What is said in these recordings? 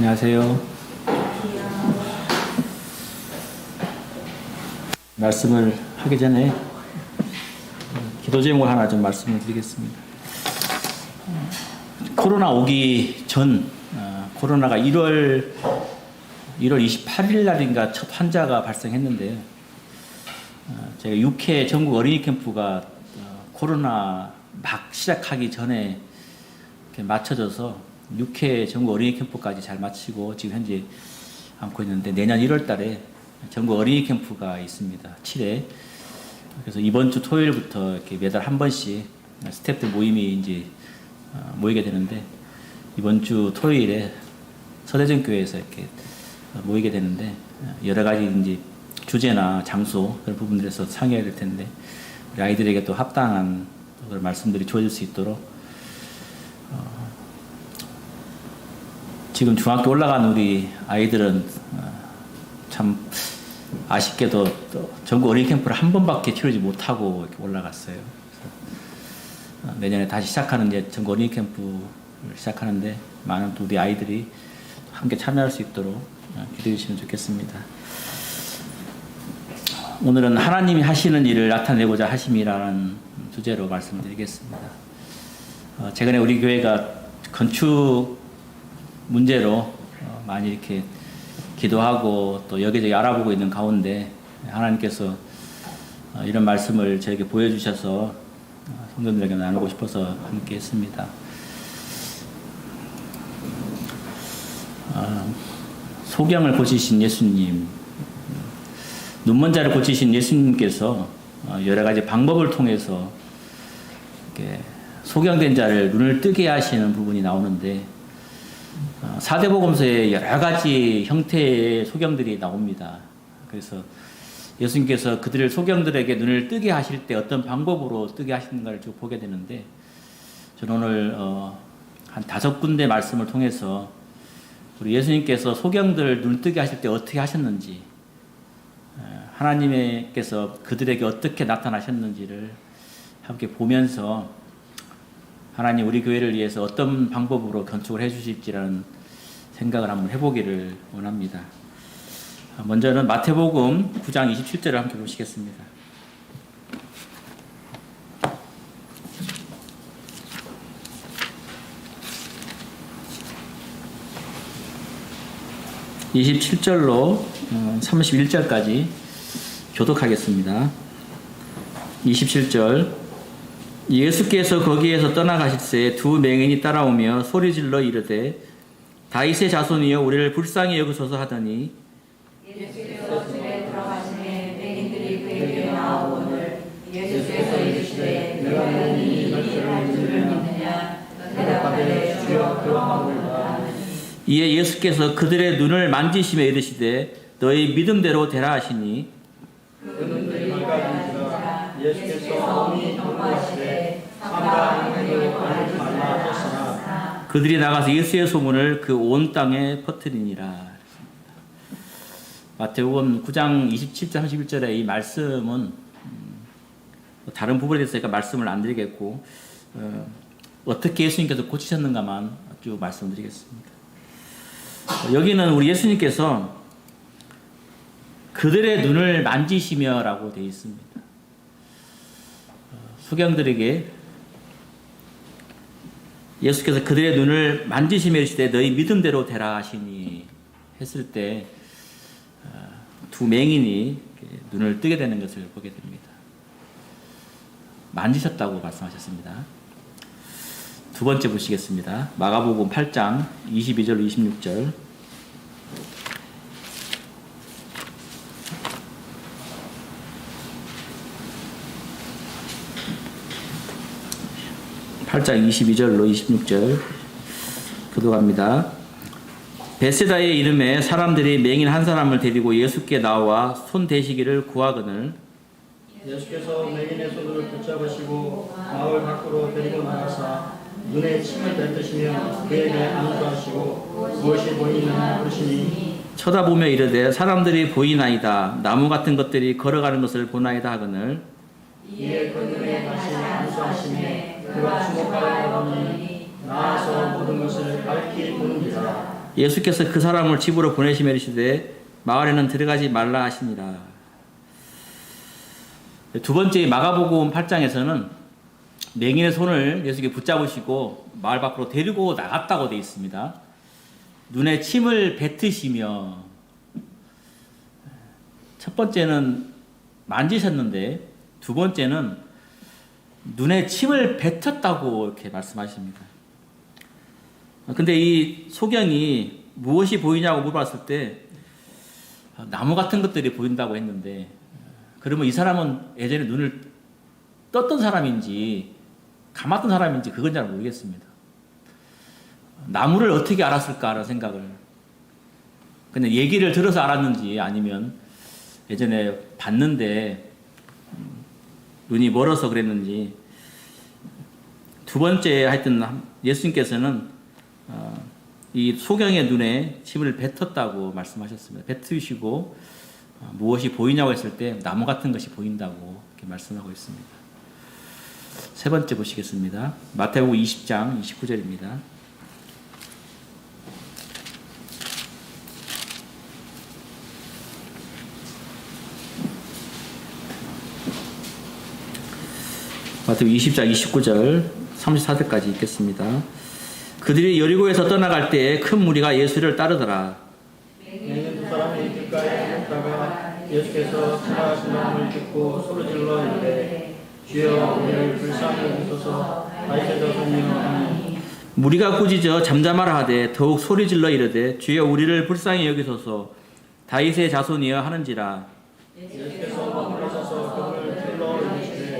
안녕하세요. 말씀을 하기 전에 기도 제목 하나 좀 말씀을 드리겠습니다. 코로나 오기 전 어, 코로나가 1월 1월 28일 날인가 첫 환자가 발생했는데요. 어, 제가 6회 전국 어린이 캠프가 어, 코로나 막 시작하기 전에 맞춰져서 6회 전국 어린이 캠프까지 잘 마치고 지금 현재 안고 있는데 내년 1월 달에 전국 어린이 캠프가 있습니다. 7회. 그래서 이번 주 토요일부터 이렇게 매달 한 번씩 스태프들 모임이 이제 어, 모이게 되는데 이번 주 토요일에 서대전 교회에서 이렇게 모이게 되는데 어, 여러 가지 이제 주제나 장소 그런 부분들에서 상의해야 될 텐데 우리 아이들에게 또 합당한 그런 말씀들이 주어질 수 있도록 어, 지금 중학교 올라간 우리 아이들은 어, 참 아쉽게도 또 전국 어린이 캠프를 한 번밖에 치르지 못하고 올라갔어요. 어, 내년에 다시 시작하는 이제 전국 어린이 캠프를 시작하는데 많은 또 우리 아이들이 함께 참여할 수 있도록 어, 기도해 주시면 좋겠습니다. 오늘은 하나님이 하시는 일을 나타내고자 하심이라는 주제로 말씀드리겠습니다. 어, 최근에 우리 교회가 건축 문제로 어, 많이 이렇게 기도하고 또 여기저기 알아보고 있는 가운데 하나님께서 어, 이런 말씀을 저에게 보여주셔서 어, 성도들에게 나누고 싶어서 함께 했습니다. 어, 소경을 고치신 예수님, 눈먼 자를 고치신 예수님께서 어, 여러 가지 방법을 통해서 소경된 자를 눈을 뜨게 하시는 부분이 나오는데 어, 사대복음서에 여러 가지 형태의 소경들이 나옵니다. 그래서 예수님께서 그들을 소경들에게 눈을 뜨게 하실 때 어떤 방법으로 뜨게 하시는가를 쭉 보게 되는데 저는 오늘 어, 한 다섯 군데 말씀을 통해서 우리 예수님께서 소경들을 눈 뜨게 하실 때 어떻게 하셨는지 어, 하나님께서 그들에게 어떻게 나타나셨는지를 함께 보면서 하나님 우리 교회를 위해서 어떤 방법으로 건축을 해주실지라는 생각을 한번 해보기를 원합니다. 먼저는 마태복음 9장 27절을 함께 보시겠습니다. (27절로) 31절까지 교독하겠습니다. 27절 예수께서 거기에서 떠나가실새 두 맹인이 따라오며 소리질러 이르되 다윗의 자손이여 우리를 불쌍히 여기소서 하더니 예수께서 집에 들어가시매 맹인들이 그에게 나오오늘 예수께서 이르시되 내가 능히 이할 줄을 믿느냐? 대답하되 주여 그러하오다 이에 예수께서 그들의 눈을 만지시며 이르시되 너희 믿음대로 되라 하시니 말하니라 예수께서 오니 경고하시되 삼가 그리고 알지 말라 하셨으나 그들이 나가서 예수의 소문을 그 온 땅에 퍼뜨리니라. 마태복음 9장 27절 31절의 이 말씀은 음, 다른 부분에 대해서 제가 말씀을 안 드리겠고 어, 떻게 예수님께서 고치셨는가만 쭉 말씀드리겠습니다. 어, 여기는 우리 예수님께서 그들의 눈을 만지시며라고 되어 있습니다. 어, 수경들에게 예수께서 그들의 눈을 만지시며 이르시되 너희 믿음대로 되라 하시니 했을 때 두 맹인이 눈을 뜨게 되는 것을 보게 됩니다. 만지셨다고 말씀하셨습니다. 두 번째 보시겠습니다. 마가복음 8장 22절 26절 8장 22절로 26절 교도합니다. 베세다의 이름에 사람들이 맹인 한 사람을 데리고 예수께 나와 손 대시기를 구하거늘 예수께서 맹인의 손을 붙잡으시고 마을 밖으로 데리고 나가사 눈에 침을 뱉으시며 그에게 안수하시고 무엇이 보이느냐 물으시니 쳐다보며 이르되 사람들이 보이나이다 나무 같은 것들이 걸어가는 것을 보나이다 하거늘 이에 그 눈에 다시 안수하시매 그가 주목하여 보니 나아서 모든 것을 밝히 보는지라 예수께서 그 사람을 집으로 보내시며 이르시되 마을에는 들어가지 말라 하시니라. 두 번째 마가복음 8장에서는 맹인의 손을 예수께 붙잡으시고 마을 밖으로 데리고 나갔다고 되어 있습니다. 눈에 침을 뱉으시며 첫 번째는 만지셨는데 두 번째는 눈에 침을 뱉었다고 이렇게 말씀하십니다. 근데 이 소경이 무엇이 보이냐고 물어봤을 때 나무 같은 것들이 보인다고 했는데 그러면 이 사람은 예전에 눈을 떴던 사람인지 감았던 사람인지 그건 잘 모르겠습니다. 나무를 어떻게 알았을까라는 생각을 그냥 얘기를 들어서 알았는지 아니면 예전에 봤는데 음, 눈이 멀어서 그랬는지 두 번째 하여튼 예수님께서는 어, 이 소경의 눈에 침을 뱉었다고 말씀하셨습니다. 뱉으시고 어, 무엇이 보이냐고 했을 때 나무 같은 것이 보인다고 이렇게 말씀하고 있습니다. 세 번째 보시겠습니다. 마태복음 20장 29절입니다. 마태복음 20장 29절 34절까지 읽겠습니다. 그들이 여리고에서 떠나갈 때에 큰 무리가 예수를 따르더라. 있다가 예수께서 마음을 듣고 소리질러 이르되 주여 우리를 불쌍히 여기소서. 다윗의 자손이여 무리가 꾸짖어 잠잠하라 하되 더욱 소리질러 이르되 주여 우리를 불쌍히 여기소서. 다윗의 자손이여 하는지라. 예수께서 머물러서서 그들을 불러 이르시되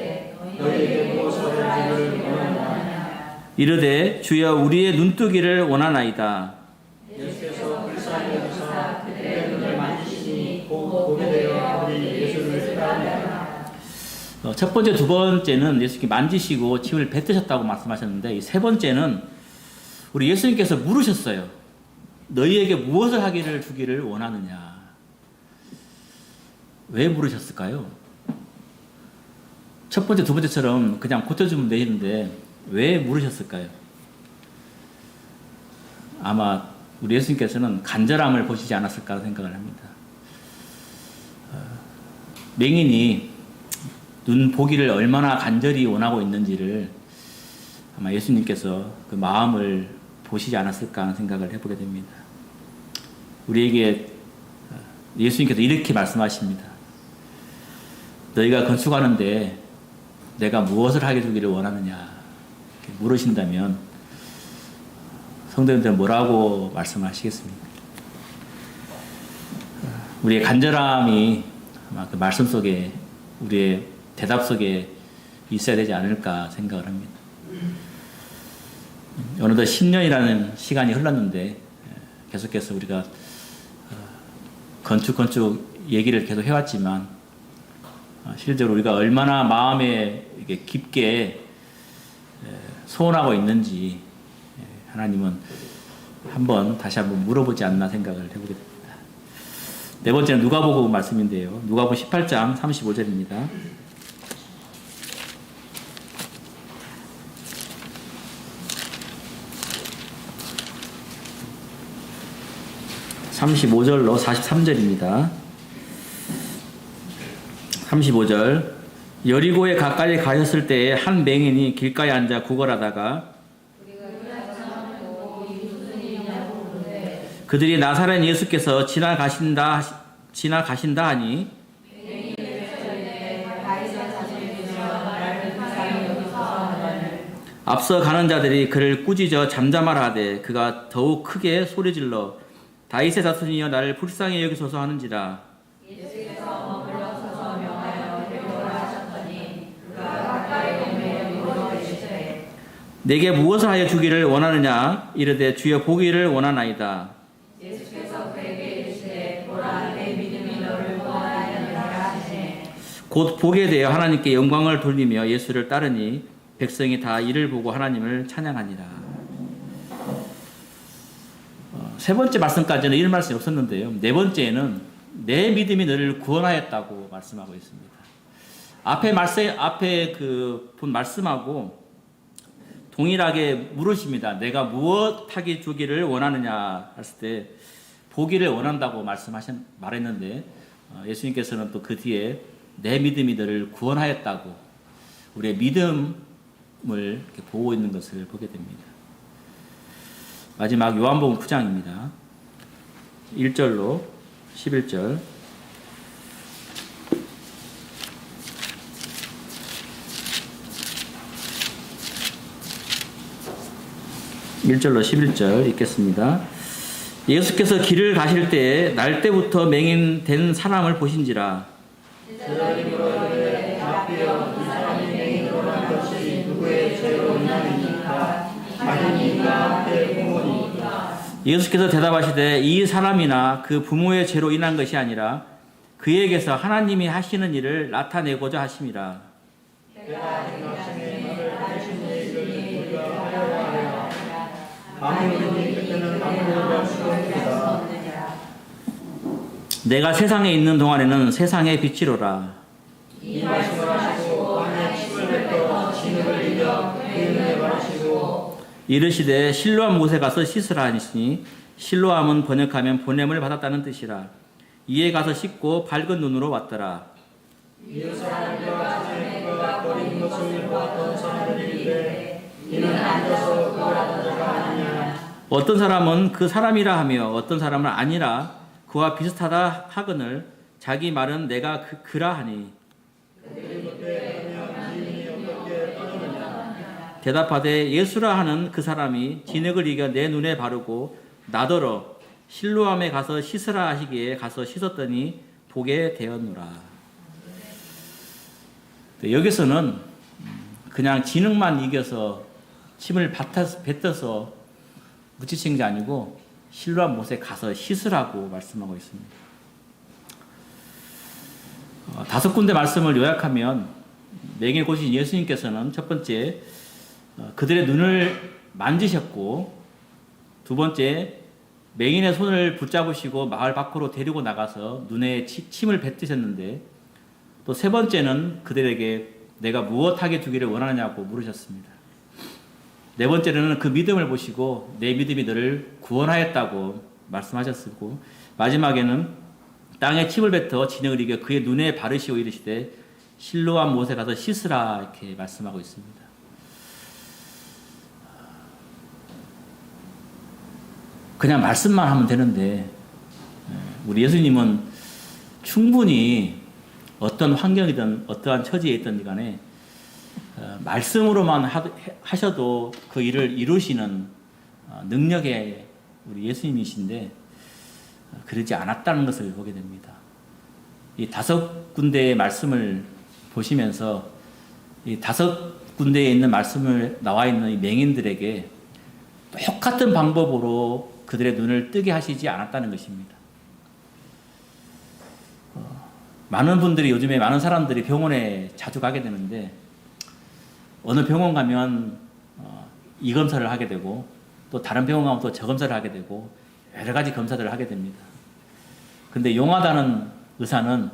너희에게 무엇을 할지를 원하느냐 이르되 주여 우리의 눈뜨기를 원하나이다. 예수께서 불쌍히 여기사 그들의 눈을 만지시니 곧 보게 되어 그들이 예수를 따르니라. 어, 첫 번째 두 번째는 예수님께 만지시고 침을 뱉으셨다고 말씀하셨는데 이 세 번째는 우리 예수님께서 물으셨어요. 너희에게 무엇을 하기를 주기를 원하느냐? 왜 물으셨을까요? 첫 번째 두 번째처럼 그냥 고쳐주면 되는데 왜 물으셨을까요? 아마 우리 예수님께서는 간절함을 보시지 않았을까 생각을 합니다. 어, 맹인이 눈 보기를 얼마나 간절히 원하고 있는지를 아마 예수님께서 그 마음을 보시지 않았을까 하는 생각을 해보게 됩니다. 우리에게 어, 예수님께서 이렇게 말씀하십니다. 너희가 건축하는데 내가 무엇을 하게 주기를 원하느냐 물으신다면 성도님들은 뭐라고 말씀하시겠습니까? 우리의 간절함이 아마 그 말씀 속에 우리의 대답 속에 있어야 되지 않을까 생각을 합니다. 어느덧 10년이라는 시간이 흘렀는데 계속해서 우리가 어, 건축 건축 얘기를 계속 해왔지만 어, 실제로 우리가 얼마나 마음에 깊게 소원하고 있는지 예, 하나님은 한번 다시 한번 물어보지 않나 생각을 해보게 됩니다. 네 번째는 누가복음 말씀인데요. 누가복음 18장 35절입니다. (35절로) (43절입니다) 35절 여리고에 가까이 가셨을 때에 한 맹인이 길가에 앉아 구걸하다가 그들이 나사렛 예수께서 지나가신다 지나가신다 하니 앞서 가는 자들이 그를 꾸짖어 잠잠하라 하되 그가 더욱 크게 소리질러 다윗의 자손이여 나를 불쌍히 여기소서 하는지라 내게 무엇을 하여 주기를 원하느냐 이르되 주여 보기를 원하나이다 곧 보게 되어 하나님께 영광을 돌리며 예수를 따르니 백성이 다 이를 보고 하나님을 찬양하니라. 어, 세 번째 말씀까지는 이런 말씀이 없었는데요. 네 번째는 내 믿음이 너를 구원하였다고 말씀하고 있습니다. 앞에 말씀 앞에 그 본 말씀하고 동일하게 물으십니다. 내가 무엇하게 주기를 원하느냐 했을 때 보기를 원한다고 말씀하셨 말했는데 어, 예수님께서는 또 그 뒤에 내 믿음이 너를 구원하였다고 우리의 믿음을 보고 있는 것을 보게 됩니다. 마지막 요한복음 9장입니다. 1절로 11절. 일절로 11절 읽겠습니다. 예수께서 길을 가실 때에 날 때부터 맹인된 사람을 보신지라 예수께서 대답하시되 이 사람이나 그 부모의 죄로 인한 것이 아니라 그에게서 하나님이 하시는 일을 나타내고자 하심이라 내가 세상에 있는 동안에는 세상의 빛이로라. 이르시되 실로암 못에 가서 씻으라 하시니 실로암은 번역하면 보냄을 받았다는 뜻이라. 이에 가서 씻고 밝은 눈으로 왔더라. 이웃 사람들과 자매가 버린 것을 보았던 사람들인데 이는 앉아서 그걸 하던 자가 아니냐 어떤 사람은 그 사람이라 하며 어떤 사람은 아니라 그와 비슷하다 하거늘 자기 말은 내가 그, 그라 하니 대답하되 예수라 하는 그 사람이 진흙을 이겨 내 눈에 바르고 나더러 실로암에 가서 씻으라 하시기에 가서 씻었더니 보게 되었노라. 네, 여기서는 그냥 진흙만 이겨서 침을 뱉어서 묻히신 게 아니고 실로암 못에 가서 씻으라고 말씀하고 있습니다. 어, 다섯 군데 말씀을 요약하면 맹인 고신 예수님께서는 첫 번째 어, 그들의 눈을 만지셨고 두 번째 맹인의 손을 붙잡으시고 마을 밖으로 데리고 나가서 눈에 치- 침을 뱉으셨는데 또 세 번째는 그들에게 내가 무엇하게 주기를 원하느냐고 물으셨습니다. 네 번째는 그 믿음을 보시고 내 믿음이 너를 구원하였다고 말씀하셨고 마지막에는 땅에 침을 뱉어 진흙을 이겨 그의 눈에 바르시고 이르시되 실로암 못에 가서 씻으라 이렇게 말씀하고 있습니다. 그냥 말씀만 하면 되는데 예, 우리 예수님은 충분히 어떤 환경이든 어떠한 처지에 있든 간에 어, 말씀으로만 하- 하셔도 그 일을 이루시는 어, 능력의 우리 예수님이신데 어, 그러지 않았다는 것을 보게 됩니다. 이 다섯 군데의 말씀을 보시면서 이 다섯 군데에 있는 말씀을 나와 있는 이 맹인들에게 똑같은 방법으로 그들의 눈을 뜨게 하시지 않았다는 것입니다. 어, 많은 분들이 요즘에 많은 사람들이 병원에 자주 가게 되는데 어느 병원 가면 어, 이 검사를 하게 되고 또 다른 병원 가면 또 저 검사를 하게 되고 여러 가지 검사들을 하게 됩니다. 근데 용하다는 의사는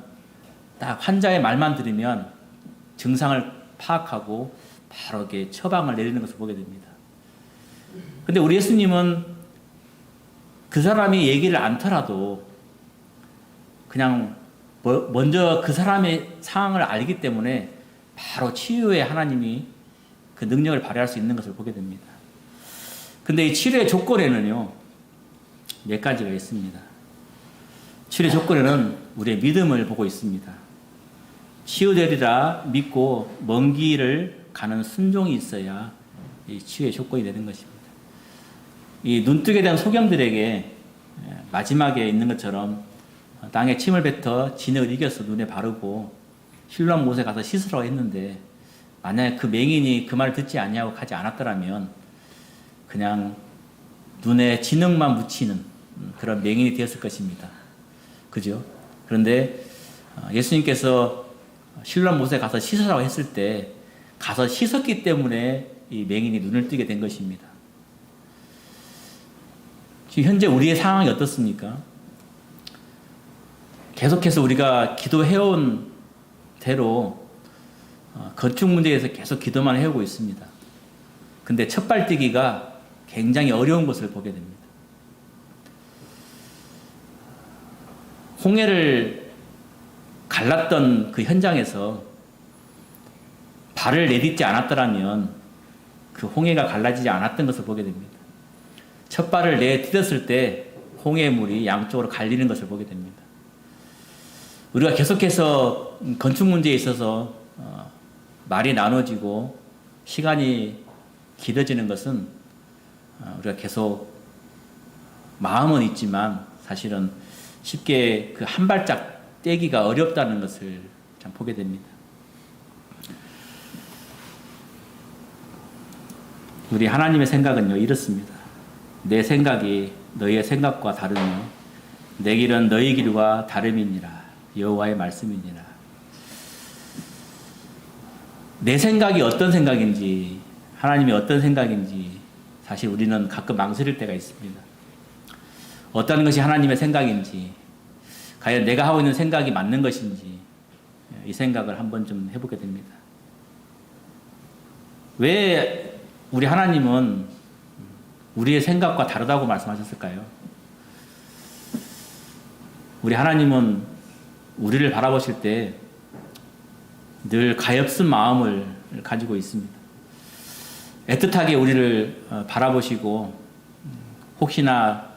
딱 환자의 말만 들으면 증상을 파악하고 바로 이렇게 처방을 내리는 것을 보게 됩니다. 근데 우리 예수님은 그 사람이 얘기를 않더라도 그냥 뭐- 먼저 그 사람의 상황을 알기 때문에 바로 치유에 하나님이 그 능력을 발휘할 수 있는 것을 보게 됩니다. 근데 이 치료의 조건에는요, 몇 가지가 있습니다. 치료 조건에는 우리의 믿음을 보고 있습니다. 치유되리라 믿고 먼 길을 가는 순종이 있어야 이 치유의 조건이 되는 것입니다. 이 눈뜨게 된 소경들에게 예, 마지막에 있는 것처럼 땅에 침을 뱉어 진흙을 이겨서 눈에 바르고 실로암 못에 가서 씻으라고 했는데 만약에 그 맹인이 그 말을 듣지 아니하고 가지 않았더라면 그냥 눈에 진흙만 묻히는 음, 그런 맹인이 되었을 것입니다. 그죠? 그런데 어, 예수님께서 실로암 못에 가서 씻으라고 했을 때 가서 씻었기 때문에 이 맹인이 눈을 뜨게 된 것입니다. 지금 현재 우리의 상황이 어떻습니까? 계속해서 우리가 기도해온 대로 어, 건축 문제에서 계속 기도만 해오고 있습니다. 근데 첫 발 뛰기가 굉장히 어려운 것을 보게 됩니다. 홍해를 갈랐던 그 현장에서 발을 내딛지 않았더라면 그 홍해가 갈라지지 않았던 것을 보게 됩니다. 첫 발을 내딛었을 때 홍해 물이 양쪽으로 갈리는 것을 보게 됩니다. 우리가 계속해서 건축 문제에 있어서 어, 말이 나눠지고 시간이 길어지는 것은 어, 우리가 계속 마음은 있지만 사실은 쉽게 그 한 발짝 떼기가 어렵다는 것을 참 보게 됩니다. 우리 하나님의 생각은요 이렇습니다. 내 생각이 너희의 생각과 다르며 내 길은 너희 길과 다름이니라 여호와의 말씀이니라. 내 생각이 어떤 생각인지 하나님이 어떤 생각인지 사실 우리는 가끔 망설일 때가 있습니다. 어떤 것이 하나님의 생각인지 과연 내가 하고 있는 생각이 맞는 것인지 이 생각을 한번 좀 해보게 됩니다. 왜 우리 하나님은 우리의 생각과 다르다고 말씀하셨을까요? 우리 하나님은 우리를 바라보실 때 늘 가엾은 마음을 가지고 있습니다. 애틋하게 우리를 어, 바라보시고 혹시나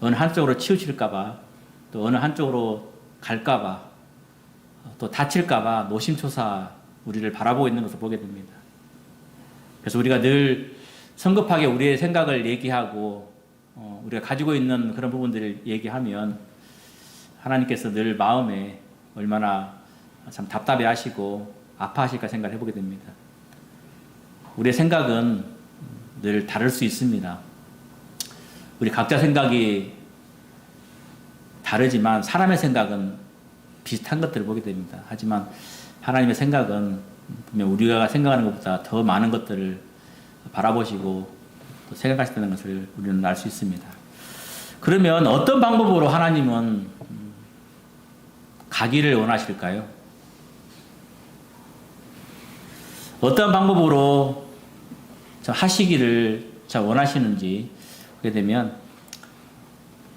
어느 한쪽으로 치우칠까봐 또 어느 한쪽으로 갈까봐 또 다칠까봐 노심초사 우리를 바라보고 있는 것을 보게 됩니다. 그래서 우리가 늘 성급하게 우리의 생각을 얘기하고 어, 우리가 가지고 있는 그런 부분들을 얘기하면 하나님께서 늘 마음에 얼마나 참 답답해 하시고 아파하실까 생각을 해보게 됩니다. 우리의 생각은 늘 다를 수 있습니다. 우리 각자 생각이 다르지만 사람의 생각은 비슷한 것들을 보게 됩니다. 하지만 하나님의 생각은 분명 우리가 생각하는 것보다 더 많은 것들을 바라보시고 또 생각하시다는 것을 우리는 알 수 있습니다. 그러면 어떤 방법으로 하나님은 음, 가기를 원하실까요? 어떤 방법으로 좀 하시기를 참 원하시는지 보게 되면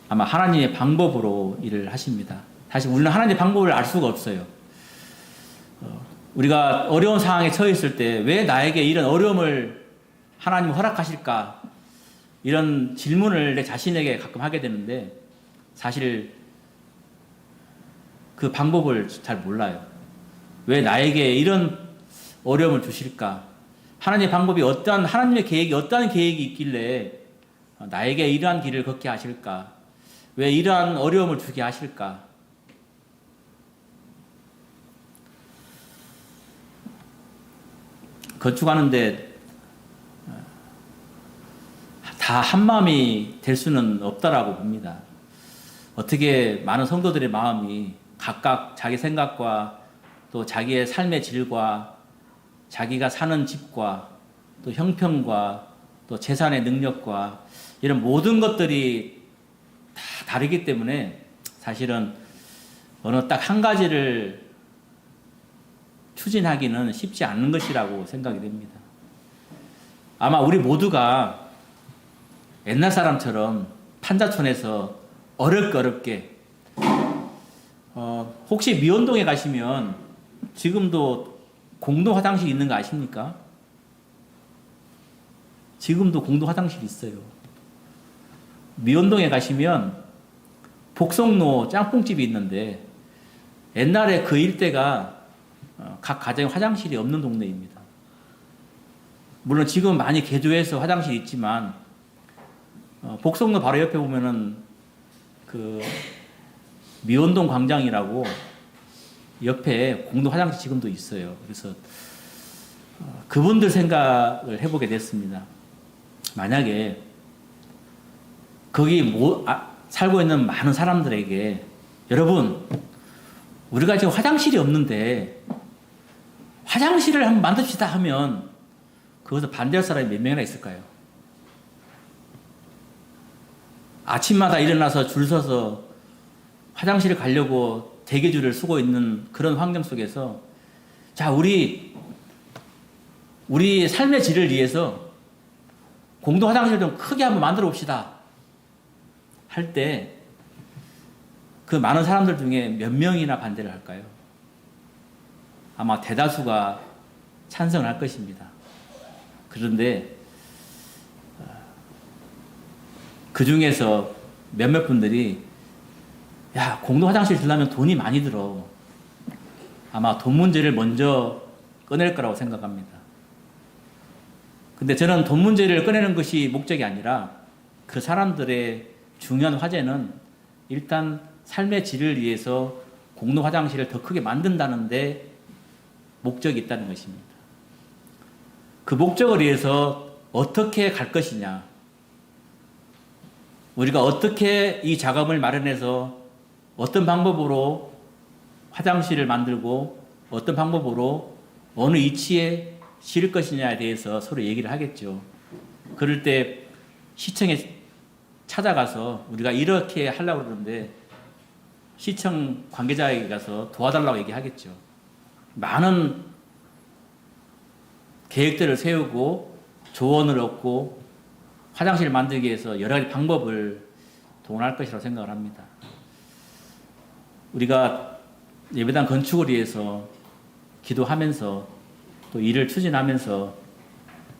아마 하나님의 방법으로 일을 하십니다. 사실 우리는 하나님의 방법을 알 수가 없어요. 어, 우리가 어려운 상황에 처해 있을 때 왜 나에게 이런 어려움을 하나님 허락하실까? 이런 질문을 내 자신에게 가끔 하게 되는데 사실 그 방법을 잘 몰라요. 왜 나에게 이런 어려움을 주실까? 하나님의 방법이 어떠한 하나님의 계획이 어떠한 계획이 있길래 나에게 이러한 길을 걷게 하실까? 왜 이러한 어려움을 주게 하실까? 건축하는데 다 한마음이 될 수는 없다라고 봅니다. 어떻게 많은 성도들의 마음이 각각 자기 생각과 또 자기의 삶의 질과 자기가 사는 집과 또 형편과 또 재산의 능력과 이런 모든 것들이 다 다르기 때문에 사실은 어느 딱 한 가지를 추진하기는 쉽지 않는 것이라고 생각이 됩니다. 아마 우리 모두가 옛날 사람처럼 판자촌에서 어렵게 어렵게 어, 혹시 미원동에 가시면 지금도 공동 화장실 있는 거 아십니까? 지금도 공동 화장실 있어요. 미원동에 가시면 복성로 짬뽕집이 있는데 옛날에 그 일대가 어, 각 가정에 화장실이 없는 동네입니다. 물론 지금 많이 개조해서 화장실이 있지만 어, 복성로 바로 옆에 보면은 그 미원동 광장이라고 옆에 공동 화장실 지금도 있어요. 그래서 어, 그분들 생각을 해보게 됐습니다. 만약에 거기 모, 아, 살고 있는 많은 사람들에게 여러분 우리가 지금 화장실이 없는데 화장실을 한번 만듭시다 하면 그것을 반대할 사람이 몇 명이나 있을까요? 아침마다 일어나서 줄 서서 화장실을 가려고 대기줄을 쓰고 있는 그런 환경 속에서 자 우리 우리 삶의 질을 위해서 공동 화장실 좀 크게 한번 만들어 봅시다. 할 때 그 많은 사람들 중에 몇 명이나 반대를 할까요? 아마 대다수가 찬성을 할 것입니다. 그런데 어, 그 중에서 몇몇 분들이 야 공동 화장실 들려면 돈이 많이 들어. 아마 돈 문제를 먼저 꺼낼 거라고 생각합니다. 근데 저는 돈 문제를 꺼내는 것이 목적이 아니라 그 사람들의 중요한 화제는 일단 삶의 질을 위해서 공동 화장실을 더 크게 만든다는데 목적이 있다는 것입니다. 그 목적을 위해서 어떻게 갈 것이냐. 우리가 어떻게 이 자금을 마련해서 어떤 방법으로 화장실을 만들고 어떤 방법으로 어느 위치에 실 것이냐에 대해서 서로 얘기를 하겠죠. 그럴 때 시청에 찾아가서 우리가 이렇게 하려고 그러는데 시청 관계자에게 가서 도와달라고 얘기하겠죠. 많은 계획들을 세우고 조언을 얻고 화장실을 만들기 위해서 여러 가지 방법을 동원할 것이라고 생각을 합니다. 우리가 예배당 건축을 위해서 기도하면서 또 일을 추진하면서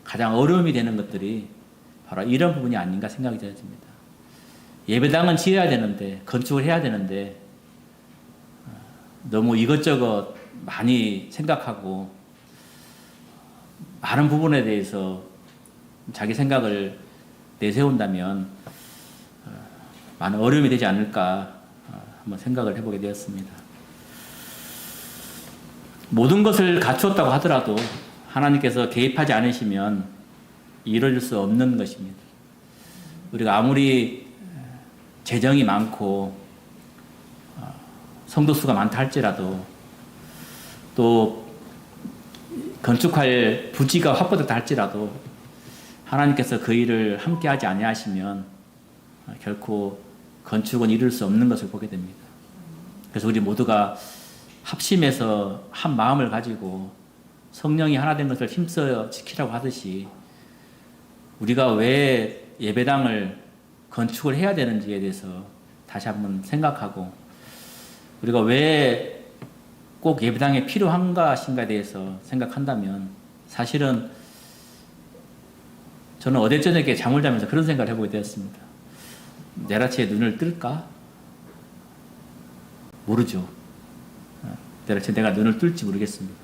가장 어려움이 되는 것들이 바로 이런 부분이 아닌가 생각이 되어집니다. 예배당은 지어야 되는데 건축을 해야 되는데 어, 너무 이것저것 많이 생각하고 많은 부분에 대해서 자기 생각을 내세운다면 어, 많은 어려움이 되지 않을까 어, 한번 생각을 해보게 되었습니다. 모든 것을 갖추었다고 하더라도 하나님께서 개입하지 않으시면 이루어질 수 없는 것입니다. 우리가 아무리 재정이 많고 어, 성도 수가 많다 할지라도 또 건축할 부지가 확보됐다 할지라도 하나님께서 그 일을 함께하지 아니하시면 어, 결코 건축은 이룰 수 없는 것을 보게 됩니다. 그래서 우리 모두가 합심해서 한 마음을 가지고 성령이 하나 된 것을 힘써 지키라고 하듯이 우리가 왜 예배당을 건축을 해야 되는지에 대해서 다시 한번 생각하고 우리가 왜 꼭 예배당이 필요한가신가에 대해서 생각한다면 사실은 저는 어제 저녁에 잠을 자면서 그런 생각을 해보게 되었습니다. 아침에 눈을 뜰까? 모르죠. 아침에 내가 눈을 뜰지 모르겠습니다.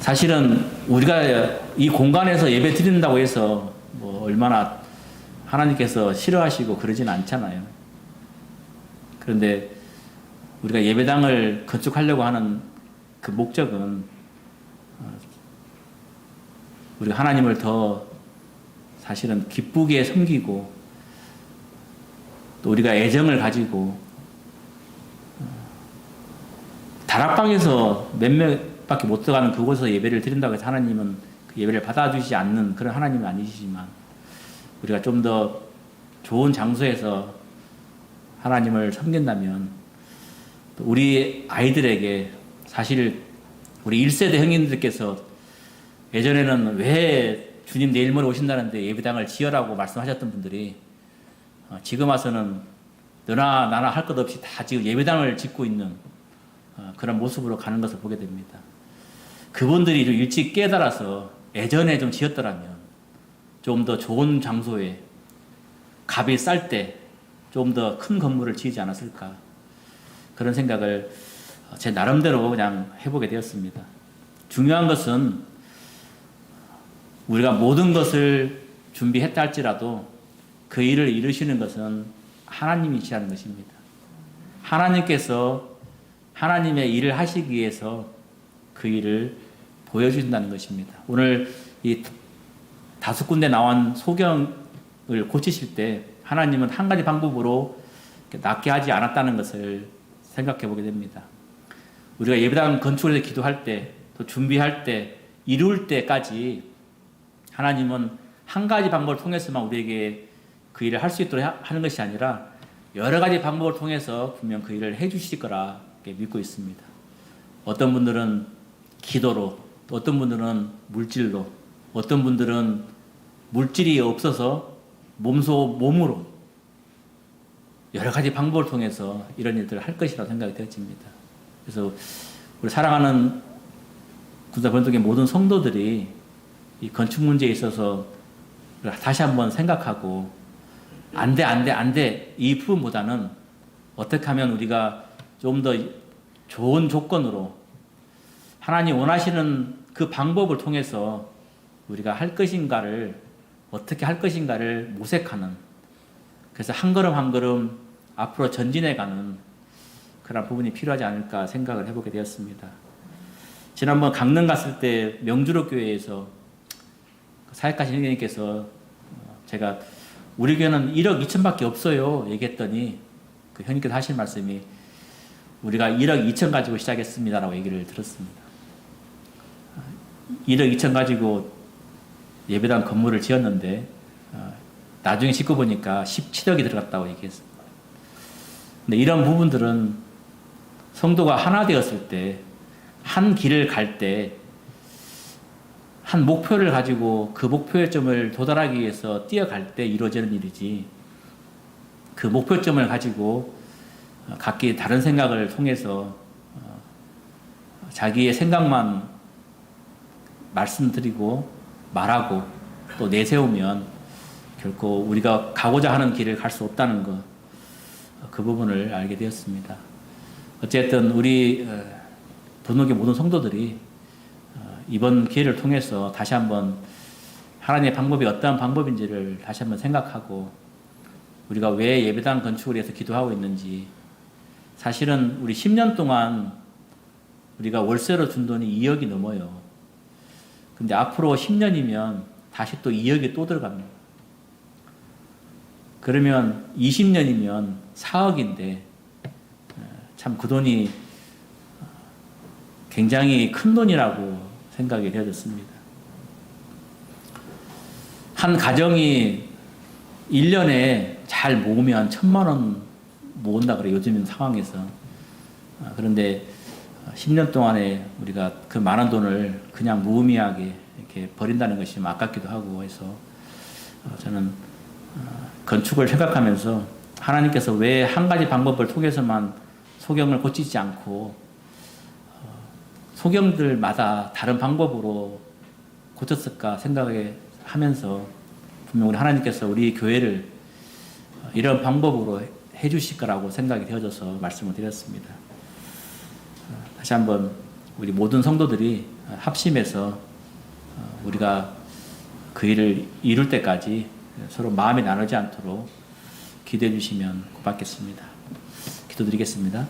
사실은 우리가 이 공간에서 예배 드린다고 해서 뭐 얼마나 하나님께서 싫어하시고 그러진 않잖아요. 그런데 우리가 예배당을 건축하려고 하는 그 목적은 어, 우리가 하나님을 더 사실은 기쁘게 섬기고 또 우리가 애정을 가지고 어, 다락방에서 몇몇 밖에 못 들어가는 그곳에서 예배를 드린다고 해서 하나님은 그 예배를 받아주시지 않는 그런 하나님은 아니시지만 우리가 좀 더 좋은 장소에서 하나님을 섬긴다면 또 우리 아이들에게 사실 우리 1세대 형님들께서 예전에는 왜 주님 내일 모레 오신다는데 예배당을 지어라고 말씀하셨던 분들이 어, 지금 와서는 너나 나나 할 것 없이 다 지금 예배당을 짓고 있는 어, 그런 모습으로 가는 것을 보게 됩니다. 그분들이 좀 일찍 깨달아서 예전에 좀 지었더라면 좀 더 좋은 장소에 값이 쌀 때 좀 더 큰 건물을 지지 않았을까 그런 생각을 제 나름대로 그냥 해보게 되었습니다. 중요한 것은 우리가 모든 것을 준비했다 할지라도 그 일을 이루시는 것은 하나님이시라는 것입니다. 하나님께서 하나님의 일을 하시기 위해서 그 일을 보여주신다는 것입니다. 오늘 이 다섯 군데 나온 소경을 고치실 때 하나님은 한 가지 방법으로 낫게 하지 않았다는 것을 생각해 보게 됩니다. 우리가 예배당 건축을 기도할 때, 또 준비할 때, 이룰 때까지 하나님은 한 가지 방법을 통해서만 우리에게 그 일을 할 수 있도록 하는 것이 아니라 여러 가지 방법을 통해서 분명 그 일을 해 주실 거라 믿고 있습니다. 어떤 분들은 기도로, 또 어떤 분들은 물질로, 어떤 분들은 물질이 없어서 몸소 몸으로 여러 가지 방법을 통해서 이런 일들을 할 것이라고 생각이 되어집니다. 그래서 우리 사랑하는 군사 번독의 모든 성도들이 이 건축 문제에 있어서 다시 한번 생각하고 안 돼, 안 돼, 안 돼. 이 부분보다는 어떻게 하면 우리가 좀 더 좋은 조건으로 하나님 원하시는 그 방법을 통해서 우리가 할 것인가를 어떻게 할 것인가를 모색하는 그래서 한 걸음 한 걸음 앞으로 전진해 가는 그런 부분이 필요하지 않을까 생각을 해보게 되었습니다. 지난번 강릉 갔을 때 명주로 교회에서 사역가 신님께서 제가 우리 교회는 1억 2천밖에 없어요 얘기했더니 그 형님께서 하신 말씀이 우리가 1억 2천 가지고 시작했습니다라고 얘기를 들었습니다. 1억 2천 가지고 예배당 건물을 지었는데 어, 나중에 짓고 보니까 17억이 들어갔다고 얘기했습니다. 근데 이런 부분들은 성도가 하나 되었을 때 한 길을 갈 때 한 목표를 가지고 그 목표점을 도달하기 위해서 뛰어갈 때 이루어지는 일이지 그 목표점을 가지고 어, 각기 다른 생각을 통해서 어, 자기의 생각만 말씀드리고 말하고 또 내세우면 결코 우리가 가고자 하는 길을 갈 수 없다는 것, 그 부분을 알게 되었습니다. 어쨌든 우리 도노의 모든 성도들이 어, 이번 기회를 통해서 다시 한번 하나님의 방법이 어떠한 방법인지를 다시 한번 생각하고 우리가 왜 예배당 건축을 위해서 기도하고 있는지 사실은 우리 10년 동안 우리가 월세로 준 돈이 2억이 넘어요. 근데 앞으로 10년이면 다시 또 2억이 또 들어갑니다. 그러면 20년이면 4억인데 참 그 돈이 굉장히 큰 돈이라고 생각이 되어졌습니다. 한 가정이 1년에 잘 모으면 천만 원 모은다 그래 요즘 상황에서 아, 그런데 10년 동안에 우리가 그 많은 돈을 그냥 무의미하게 이렇게 버린다는 것이 좀 아깝기도 하고 해서 어, 저는 어, 건축을 생각하면서 하나님께서 왜 한 가지 방법을 통해서만 소경을 고치지 않고 어, 소경들마다 다른 방법으로 고쳤을까 생각을 하면서 분명 우리 하나님께서 우리 교회를 이런 방법으로 해주실 거라고 생각이 되어져서 말씀을 드렸습니다. 다시 한번 우리 모든 성도들이 합심해서 우리가 그 일을 이룰 때까지 서로 마음이 나누지 않도록 기도해 주시면 고맙겠습니다. 기도드리겠습니다.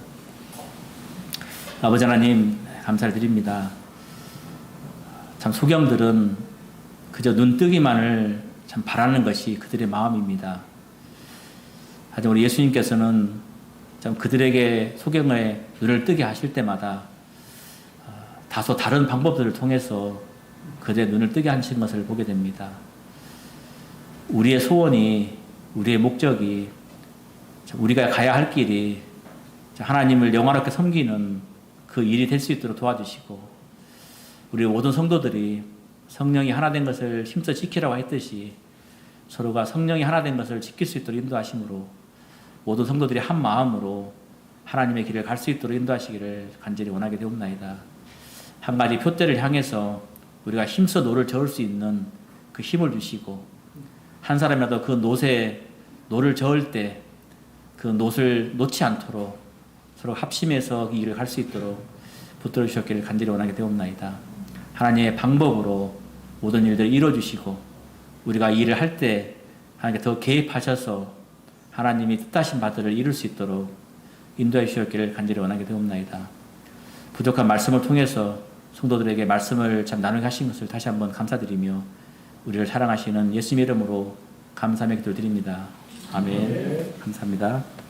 아버지 하나님 감사를 드립니다. 참 소경들은 그저 눈뜨기만을 참 바라는 것이 그들의 마음입니다. 하지만 우리 예수님께서는 참 그들에게 소경의 눈을 뜨게 하실 때마다 다소 다른 방법들을 통해서 그들의 눈을 뜨게 하신 것을 보게 됩니다. 우리의 소원이, 우리의 목적이, 우리가 가야 할 길이 하나님을 영화롭게 섬기는 그 일이 될 수 있도록 도와주시고, 우리 모든 성도들이 성령이 하나 된 것을 힘써 지키라고 했듯이 서로가 성령이 하나 된 것을 지킬 수 있도록 인도하심으로 모든 성도들이 한 마음으로 하나님의 길을 갈 수 있도록 인도하시기를 간절히 원하게 되옵나이다. 한 가지 표대를 향해서 우리가 힘써 노를 저을 수 있는 그 힘을 주시고 한 사람이라도 그 노새 노를 저을 때 그 노를 놓지 않도록 서로 합심해서 이 일을 할 수 있도록 붙들어 주셨기를 간절히 원하게 되옵나이다. 하나님의 방법으로 모든 일들을 이루어 주시고 우리가 이 일을 할 때 하나님께 더 개입하셔서 하나님이 뜻하신 바들을 이룰 수 있도록 인도해 주셨기를 간절히 원하게 되옵나이다. 부족한 말씀을 통해서 성도들에게 말씀을 참 나누게 하신 것을 다시 한번 감사드리며 우리를 사랑하시는 예수님 이름으로 감사의 기도를 드립니다. 아멘. 감사합니다.